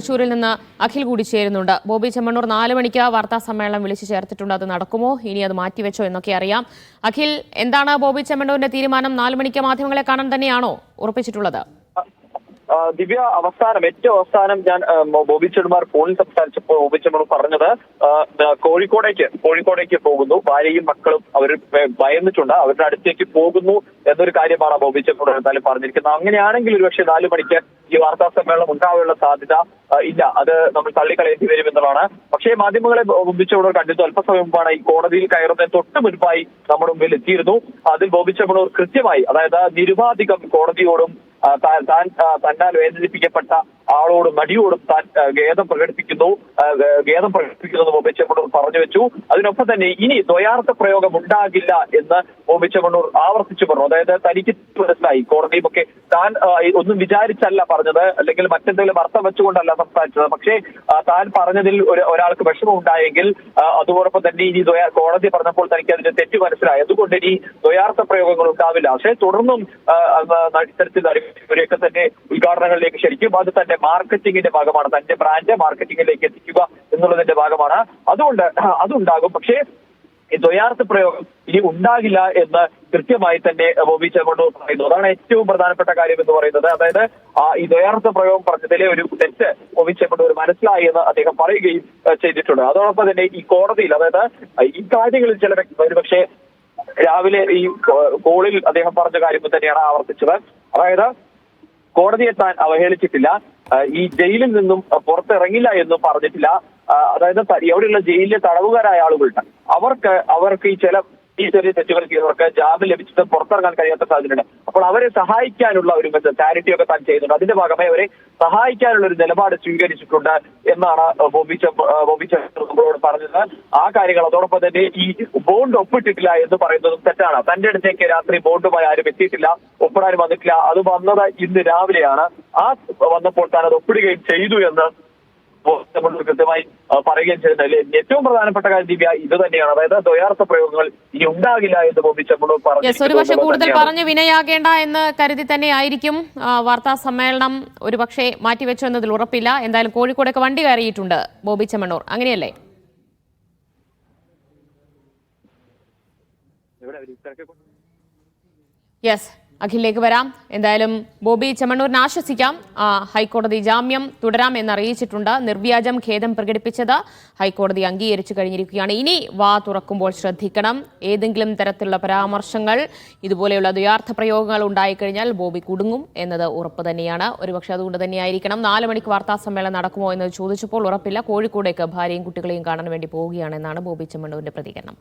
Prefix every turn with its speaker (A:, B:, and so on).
A: തൃശൂരിൽ നിന്ന് അഖിൽ കൂടി ചേരുന്നുണ്ട്. ബോബി ചെമ്മണ്ണൂർ നാല് മണിക്ക് വാർത്താ സമ്മേളനം വിളിച്ചു ചേർത്തിട്ടുണ്ട്. അത് നടക്കുമോ? ഇനി അത് മാറ്റിവെച്ചോ എന്നൊക്കെ അറിയാം. അഖിൽ എന്താണ് ബോബി ചെമ്മണ്ണൂരിന്റെ തീരുമാനം? നാല് മണിക്ക് മാധ്യമങ്ങളെ കാണാൻ തന്നെയാണോ ഉറപ്പിച്ചിട്ടുള്ളത്?
B: ദിവ്യ അവസാനം ഏറ്റവും അവസാനം ഞാൻ ബോബി ചെടുമാർ ഫോണിൽ സംസാരിച്ചപ്പോൾ ബോബി ചെമ്മണു പറഞ്ഞത് കോഴിക്കോടേക്ക് കോഴിക്കോടേക്ക് പോകുന്നു. ഭാര്യയും മക്കളും അവർ ഭയന്നിട്ടുണ്ട്. അവരുടെ അടുത്തേക്ക് പോകുന്നു എന്നൊരു കാര്യമാണ് ബോബി ചെമ്മണു എന്തായാലും പറഞ്ഞിരിക്കുന്നത്. അങ്ങനെയാണെങ്കിൽ ഒരുപക്ഷെ നാലു മണിക്ക് ഈ വാർത്താ സമ്മേളനം ഉണ്ടാവാനുള്ള സാധ്യത ഇല്ല. അത് നമ്മൾ തള്ളിക്കളയേണ്ടി വരും എന്നുള്ളതാണ്. പക്ഷേ മാധ്യമങ്ങളെ ബോബി ചെമ്മണൂർ കണ്ടിരുന്നു അല്പസമയം മുമ്പാണ് ഈ കോടതിയിൽ കയറുന്നതിന് തൊട്ട് മുൻപായി നമ്മുടെ മുമ്പിൽ എത്തിയിരുന്നു. അതിൽ ബോബി ചെമ്മണൂർ കൃത്യമായി അതായത് നിരുപാധികം കോടതിയോടും താൻ തന്നാൽ വേദനിപ്പിക്കപ്പെട്ട ആളോടും നടിയോടും താൻ ഖേദം പ്രകടിപ്പിക്കുന്നു ഖേദം പ്രകടിപ്പിക്കുന്നു ബോബി പറഞ്ഞു വെച്ചു. അതിനൊപ്പം തന്നെ ഇനി ദ്വയാർത്ഥ പ്രയോഗം ഉണ്ടാകില്ല എന്ന് ബോബി ആവർത്തിച്ചു പറഞ്ഞു. അതായത് തനിക്ക് മനസ്സിലായി. കോടതിയുമൊക്കെ താൻ ഒന്നും വിചാരിച്ചല്ല പറഞ്ഞത് അല്ലെങ്കിൽ മറ്റെന്തെങ്കിലും അർത്ഥം വെച്ചുകൊണ്ടല്ല സംസാരിച്ചത്. പക്ഷേ താൻ പറഞ്ഞതിൽ ഒരു ഒരാൾക്ക് വിഷമം ഉണ്ടായെങ്കിൽ അതോടൊപ്പം തന്നെ ഇനി ദ്വയ കോടതി പറഞ്ഞപ്പോൾ തനിക്ക് അതിന്റെ തെറ്റ് മനസ്സിലായി. അതുകൊണ്ട് ഇനി ദ്വയാർത്ഥ പ്രയോഗങ്ങൾ ഉണ്ടാവില്ല. പക്ഷേ തുടർന്നും ഇത്തരത്തിൽ ഇവരെയൊക്കെ തന്നെ ഉദ്ഘാടനങ്ങളിലേക്ക് ശരിക്കും അത് തന്റെ മാർക്കറ്റിംഗിന്റെ ഭാഗമാണ്. തന്റെ ബ്രാൻഡ് മാർക്കറ്റിംഗിലേക്ക് എത്തിക്കുക എന്നുള്ളതിന്റെ ഭാഗമാണ്. അതുകൊണ്ട് അതുണ്ടാകും. പക്ഷേ ദ്വയാർത്ഥ പ്രയോഗം ഇനി ഉണ്ടാകില്ല എന്ന് കൃത്യമായി തന്നെ ബോബി ചെമ്മണ്ണൂർ പറയുന്നു. അതാണ് ഏറ്റവും പ്രധാനപ്പെട്ട കാര്യം എന്ന് പറയുന്നത്. അതായത് ആ ഈ ദ്വയാർത്ഥ പ്രയോഗം പറഞ്ഞതിലെ ഒരു തെറ്റ് ബോബി ചെമ്മണ്ണൂർ മനസ്സിലായി എന്ന് അദ്ദേഹം പറയുകയും ചെയ്തിട്ടുണ്ട്. അതോടൊപ്പം തന്നെ ഈ കോടതിയിൽ അതായത് ഈ കാര്യങ്ങളിൽ ചില ഒരുപക്ഷെ രാവിലെ ഈ കോളിൽ അദ്ദേഹം പറഞ്ഞ കാര്യം തന്നെയാണ് ആവർത്തിച്ചത്. അതായത് കോടതിയെ താൻ അവഹേളിച്ചിട്ടില്ല. ഈ ജയിലിൽ നിന്നും പുറത്തിറങ്ങില്ല എന്നും പറഞ്ഞിട്ടില്ല. അതായത് എവിടെയുള്ള ജയിലിലെ തടവുകാരായ ആളുകളുണ്ട്. അവർക്ക് അവർക്ക് ഈ ചില ഈ ചെറിയ തെറ്റുകൾ ചെയ്തവർക്ക് ജാമ്യം ലഭിച്ചിട്ട് പുറത്തിറങ്ങാൻ കഴിയാത്ത സാഹചര്യമുണ്ട്. അപ്പോൾ അവരെ സഹായിക്കാനുള്ള ഒരു ചാരിറ്റി ഒക്കെ താൻ ചെയ്യുന്നുണ്ട്. അതിന്റെ ഭാഗമായി അവരെ സഹായിക്കാനുള്ള ഒരു നിലപാട് സ്വീകരിച്ചിട്ടുണ്ട് എന്നാണ് ബോബി ബോബി നമ്മളോട് പറഞ്ഞത്. ആ കാര്യങ്ങൾ അതോടൊപ്പം തന്നെ ഈ ബോണ്ട് ഒപ്പിട്ടിട്ടില്ല എന്ന് പറയുന്നതും തെറ്റാണ്. തന്റെ അടുത്തേക്ക് രാത്രി ബോണ്ടുമായി ആരും എത്തിയിട്ടില്ല ഒപ്പിടാനും വന്നിട്ടില്ല. അത് വന്നത് ഇന്ന് രാവിലെയാണ്. ആ വന്നപ്പോൾ താൻ അത് ഒപ്പിടുകയും ചെയ്തു എന്ന് കൃത്യമായി പറയുകയും ചെയ്യുന്നതിൽ ഏറ്റവും പ്രധാനപ്പെട്ട കാര്യം ദിവ്യ ഇത് തന്നെയാണ്. അതായത് ദ്വയാർത്ഥ പ്രയോഗങ്ങൾ ഇനി ഉണ്ടാകില്ല എന്ന് ബോബി പറഞ്ഞു
A: യെസ് ഒരു പക്ഷേ
B: പറഞ്ഞു
A: കൂടുതൽ പറഞ്ഞു വിനയാകേണ്ട എന്ന് കരുതി തന്നെ ആയിരിക്കും വാർത്താ സമ്മേളനം ഒരു പക്ഷേ മാറ്റിവെച്ചു എന്നതിൽ ഉറപ്പില്ല. എന്തായാലും കോഴിക്കോടൊക്കെ വണ്ടി കയറിയിട്ടുണ്ട് ബോബി ചെമ്മണ്ണൂർ. അങ്ങനെയല്ലേ? യെസ് അഖിലേക്ക് വരാം. എന്തായാലും ബോബി ചെമ്മണ്ണൂരിനെ ആശ്വസിക്കാം. ഹൈക്കോടതി ജാമ്യം തുടരാം എന്നറിയിച്ചിട്ടുണ്ട്. നിർവ്യാജം ഖേദം പ്രകടിപ്പിച്ചത് ഹൈക്കോടതി അംഗീകരിച്ചു കഴിഞ്ഞിരിക്കുകയാണ്. ഇനി വാ തുറക്കുമ്പോൾ ശ്രദ്ധിക്കണം. ഏതെങ്കിലും തരത്തിലുള്ള പരാമർശങ്ങൾ ഇതുപോലെയുള്ള ദ്വയാർത്ഥ പ്രയോഗങ്ങൾ ഉണ്ടായിക്കഴിഞ്ഞാൽ ബോബി കുടുങ്ങും എന്നത് ഉറപ്പ് തന്നെയാണ്. ഒരുപക്ഷെ അതുകൊണ്ട് തന്നെയായിരിക്കണം. നാല് മണിക്ക് വാർത്താ സമ്മേളനം നടക്കുമോ എന്ന് ചോദിച്ചപ്പോൾ ഉറപ്പില്ല. കോഴിക്കോടേക്ക് ഭാര്യയും കുട്ടികളെയും കാണാൻ വേണ്ടി പോവുകയാണെന്നാണ് ബോബി ചെമ്മണ്ണൂരിന്റെ പ്രതികരണം.